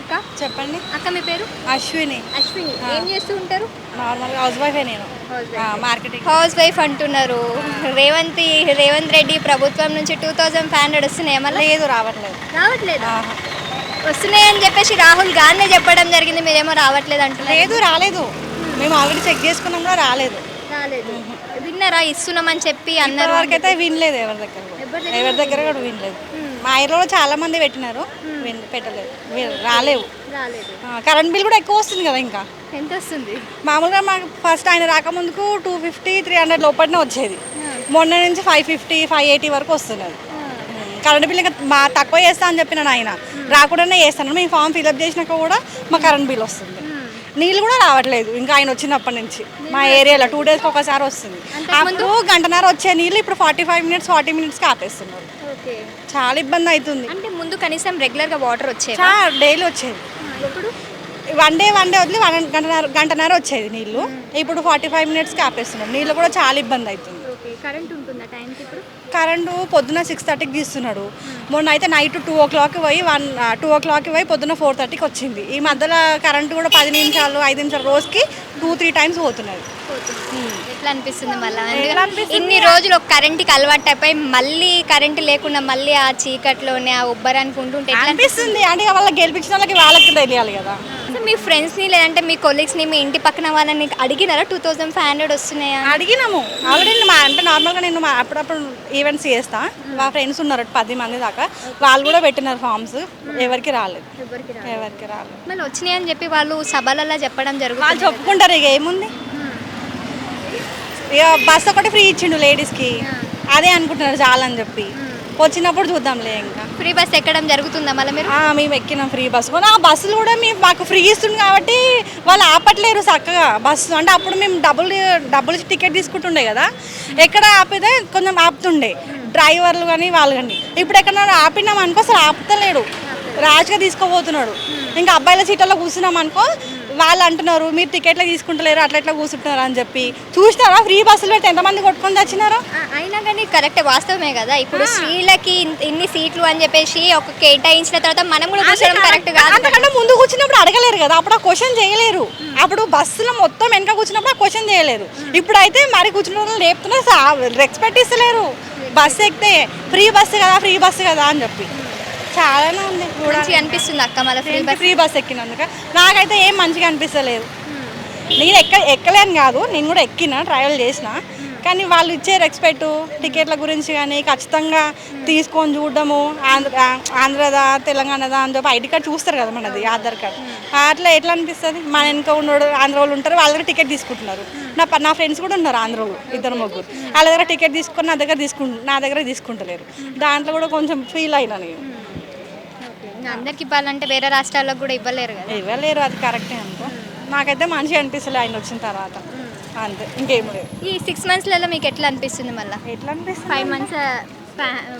అక్క? చెప్పండి. అక్క మీ పేరు? అశ్విని. అశ్విని. ఏం చేస్తూ ఉంటారు? నార్మల్ హౌస్ వైఫే నేను. మార్కెటింగ్ హౌస్ వైఫ్ అంటున్నారు. రేవంత్ రేవంత్ రెడ్డి ప్రభుత్వం నుంచి టూ థౌజండ్ ఫైవ్ హండ్రెడ్ వస్తున్నాయి మళ్ళీ? లేదు రావట్లేదు. రావట్లేదు. వస్తున్నాయని చెప్పేసి రాహుల్ గాంధీ చెప్పడం జరిగింది. మీరేమో రావట్లేదు అంటున్నారు. లేదు రాలేదు. మేము ఆల్రెడీ చెక్ చేసుకున్నాం రాలేదు. రాలేదు. విన్నారా? ఇస్తున్నామని చెప్పి అన్నారు. వరకు అయితే వినలేదు ఎవరి దగ్గర. ఎవరి దగ్గర కూడా వినలేదు. మా ఏరియాలో చాలా మంది పెట్టినారు. విన్- పెట్టలేదు. రాలేవు. కరెంట్ బిల్ కూడా ఎక్కువ వస్తుంది కదా ఇంకా. ఎంత వస్తుంది మామూలుగా మాకు ఫస్ట్ ఆయన రాకముందుకు టూ ఫిఫ్టీ త్రీ హండ్రెడ్ లోపలనే వచ్చేది. మొన్న నుంచి ఫైవ్ ఫిఫ్టీ ఫైవ్ ఎయిటీ వరకు వస్తున్నది కరెంట్ బిల్ ఇంకా మా తక్కువ చేస్తా అని చెప్పినాడు ఆయన. రాకుండానే చేస్తాను. మేము ఫామ్ ఫిల్అప్ చేసినాక కూడా మా కరెంట్ బిల్ వస్తుంది. నీళ్ళు కూడా రావట్లేదు. ఇంకా ఆయన వచ్చినప్పటి నుంచి. మా ఏరియాలో టూ డేస్కి ఒకసారి వస్తుంది. అప్పుడు గంటన్నర వచ్చే నీళ్ళు ఇప్పుడు ఫార్టీ ఫైవ్ మినిట్స్ ఫార్టీ మినిట్స్కి ఆపేస్తున్నారు. ఓకే. చాలా ఇబ్బంది అవుతుంది. అంటే ముందు కనీసం రెగ్యులర్గా వాటర్ వచ్చేవి? చాలా డైలీ వచ్చేది. వన్ డే వన్ డే వదిలి వన్ గంటన్నర గంటన్నర వచ్చేది నీళ్ళు. ఇప్పుడు ఫార్టీ ఫైవ్ మినిట్స్కి ఆపేస్తున్నారు. నీళ్ళు కూడా చాలా ఇబ్బంది అవుతుంది. కరెంట్ ఉంటుందా టైంకి ఇప్పుడు? కరెంటు పొద్దున సిక్స్ థర్టీకి తీస్తున్నాడు. మొన్న అయితే నైట్ టూ ఓ క్లాక్కి పోయి వన్ టూ ఓ క్లాక్కి పోయి పొద్దున ఫోర్ థర్టీకి వచ్చింది. ఈ మధ్యలో కరెంటు కూడా పది నిమిషాలు ఐదు నిమిషాలు రోజుకి టూ త్రీ టైమ్స్ పోతున్నది ఎట్లా అనిపిస్తుంది మళ్ళీ? ఇన్ని రోజులు ఒక కరెంట్కి అలవాటు అయిపోయి మళ్ళీ కరెంట్ లేకుండా మళ్ళీ ఆ చీకట్లోనే ఆ ఉబ్బరానికి ఉంటుంటే అనిపిస్తుంది. అంటే వాళ్ళకి గెలిపించిన వాళ్ళకి వాళ్ళకి తెలియాలి కదా. మీ ఫ్రెండ్స్ని లేదంటే మీ కొలీగ్స్ని మీ ఇంటి పక్కన వాళ్ళని అడిగినారా? టూ థౌజండ్ ఫైవ్ హండ్రెడ్ వస్తున్నాయా? అడిగినాము. ఆల్రెడీ మా అంటే నార్మల్గా నేను మా అప్పుడప్పుడు ఈవెంట్స్ చేస్తా. మా ఫ్రెండ్స్ ఉన్నారు పది మంది దాకా. వాళ్ళు కూడా పెట్టినారు ఫామ్స్ ఎవరికి రాలేదు. ఎవరికి రాలేదు. మళ్ళీ వచ్చినాయని చెప్పి వాళ్ళు సభలలో చెప్పడం జరుగుతుంది వాళ్ళు చెప్పుకుంటారు ఇక ఏముంది? ఇక బస్ ఒకటి ఫ్రీ ఇచ్చిండు లేడీస్కి అదే అనుకుంటున్నారు చాలని చెప్పి. వచ్చినప్పుడు చూద్దాంలే ఇంకా. ఫ్రీ బస్ ఎక్కడం జరుగుతుందా మళ్ళీ మీరు? ఆ, మేము ఎక్కినాం ఫ్రీ బస్సు ఆ బస్సులు కూడా మేము మాకు ఫ్రీ ఇస్తుంది కాబట్టి వాళ్ళు ఆపట్లేరు చక్కగా. బస్సు అంటే అప్పుడు మేము డబ్బులు డబ్బులు టికెట్ తీసుకుంటుండే కదా. ఎక్కడ ఆపితే కొంచెం ఆపుతుండే. డ్రైవర్లు కానీ వాళ్ళు కానీ. ఇప్పుడు ఎక్కడ ఆపినాం అనుకో అసలు ఆపుతలేడు. ర్యాష్గా తీసుకోబోతున్నాడు ఇంకా అబ్బాయిల సీట్లలో కూర్చున్నాం అనుకో వాళ్ళు అంటున్నారు మీరు టికెట్లు తీసుకుంటలేరు అట్లా ఇట్లా కూర్చుంటున్నారు? అని చెప్పి. చూసినారా ఫ్రీ బస్సులు పెడితే ఎంతమంది కొట్టుకొని తెచ్చినారో? అయినా కానీ కరెక్ట్ వాస్తవమే కదా. ఇప్పుడు స్త్రీలకి ఇన్- ఇన్ని సీట్లు అని చెప్పేసి ఒక కేటాయించిన తర్వాత మనం కూడా కూర్చోవడం కరెక్ట్ కాదు. అంతకంటే ముందు కూర్చున్నప్పుడు అడగలేరు కదా. అప్పుడు ఆ క్వశ్చన్ చేయలేరు. అప్పుడు బస్సులో మొత్తం వెనక కూర్చున్నప్పుడు ఆ క్వశ్చన్ చేయలేరు. ఇప్పుడైతే మరి కూర్చున్న వాళ్ళు లేపుతున్నారు రెస్పెక్ట్ ఇస్తలేరు. బస్సు ఎక్కితే ఫ్రీ బస్సు కదా ఫ్రీ బస్సు కదా అని చెప్పి. చాలానే ఉంది మంచిగా అనిపిస్తుంది అక్క మళ్ళీ ఫ్రీ బస్ ఫ్రీ బస్ ఎక్కినందుక. నాకైతే ఏం మంచిగా అనిపిస్తలేదు. నేను ఎక్క ఎక్కలేను కాదు నేను కూడా ఎక్కిన ట్రావెల్ చేసిన. కానీ వాళ్ళు ఇచ్చే రెస్పెక్ట్ టికెట్ల గురించి కానీ ఖచ్చితంగా తీసుకొని చూడడము ఆంధ్ర ఆంధ్రదా తెలంగాణదా అని చెప్పి ఐడి కార్డ్ చూస్తారు కదా మనది ఆధార్ కార్డ్. అట్లా ఎట్లా అనిపిస్తుంది? మన వెనక ఉన్నాడు ఆంధ్ర వాళ్ళు ఉంటారు వాళ్ళ దగ్గర టికెట్ తీసుకుంటున్నారు. నా నా ఫ్రెండ్స్ కూడా ఉన్నారు ఆంధ్ర వాళ్ళు ఇద్దరు ముగ్గురు. వాళ్ళ దగ్గర టికెట్ తీసుకొని నా దగ్గర తీసుకుంటు నా దగ్గర తీసుకుంటలేరు. దాంట్లో కూడా కొంచెం ఫీల్ అయినా నేను. అందరికి ఇవ్వాలంటే వేరే రాష్ట్రాలకు కూడా ఇవ్వలేరు కదా. ఇవ్వలేరు అది కరెక్టే అనుకో. నాకైతే మంచిగా అనిపిస్తలే ఆయన వచ్చిన తర్వాత. అంతే ఇంకేం లేదు. ఈ సిక్స్ మంత్స్లలో మీకు ఎట్లా అనిపిస్తుంది మళ్ళీ? ఎట్లా అనిపిస్తుంది five months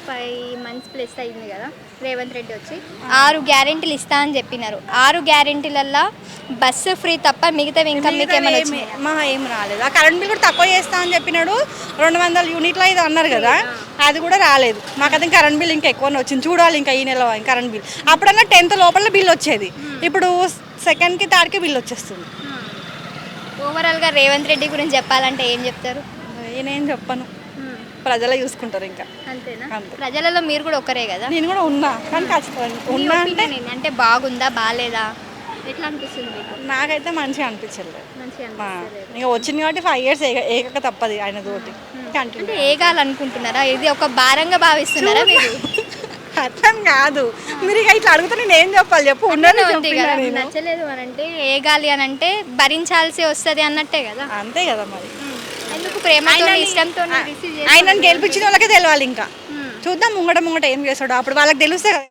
five months plus అయింది కదా రేవంత్ రెడ్డి వచ్చి ఆరు గ్యారెంటీలు ఇస్తా అని చెప్పినారు. ఆరు గ్యారెంటీలల్లో బస్సు ఫ్రీ తప్ప మిగతావి ఇంకా మీకు ఏమైనా ఏం రాలేదు. ఆ కరెంట్ బిల్ కూడా తక్కువ చేస్తా అని చెప్పినాడు. రెండు వందల యూనిట్లు ఇది అన్నారు కదా అది కూడా రాలేదు. మాకు అది కరెంట్ బిల్ ఇంకా ఎక్కువనే వచ్చింది. చూడాలి ఇంకా ఈ నెల కరెంట్ బిల్ అప్పుడన్నా టెన్త్ లోపల బిల్ వచ్చేది. ఇప్పుడు సెకండ్కి థర్డ్కి బిల్ వచ్చేస్తుంది. ఓవరాల్గా రేవంత్ రెడ్డి గురించి చెప్పాలంటే ఏం చెప్తారు? నేనేం చెప్పను. ప్రజలే చూసుకుంటారు ఇంకా. అంతేనా? అంతే. ప్రజలలో మీరు కూడా ఒకరే కదా? నేను కూడా ఉన్నా. కానీ ఖచ్చితంగా మీ ఉన్నా అంటే opinion ఏంటి? అంటే బాగుందా బాగాలేదా? ఎట్లా అనిపిస్తుంది మీకు? నాకైతే మంచిగా అనిపించలేదు. మంచిగా మా, అనిపిస్తలేదు. ఇంకా వచ్చింది కాబట్టి ఫైవ్ ఇయర్స్ ఏకక తప్పది ఆయన తోటి. కంటిన్యూ అంటే ఏగాలనుకుంటున్నారా? ఇది ఒక భారంగా భావిస్తున్నారా మీరు? అర్థం కాదు. మీరు ఇక ఇట్లా అడిగితే నేను ఏం చెప్పాలి చెప్పు? ఉంది కదా. నేను. నచ్చలేదు అని అంటే ఏగాలి అని అంటే భరించాల్సి వస్తుంది అన్నట్టే కదా. అంతే కదా మరి. ఎందుకు ప్రేమతో ఇష్టంతో రిసీవ్ ఆయనను గెలిపించిన వాళ్ళకే తెలియాలి ఇంకా. చూద్దాం ముంగట ముంగట ఏం చేస్తాడు. అప్పుడు వాళ్ళకి తెలుస్తే కదా.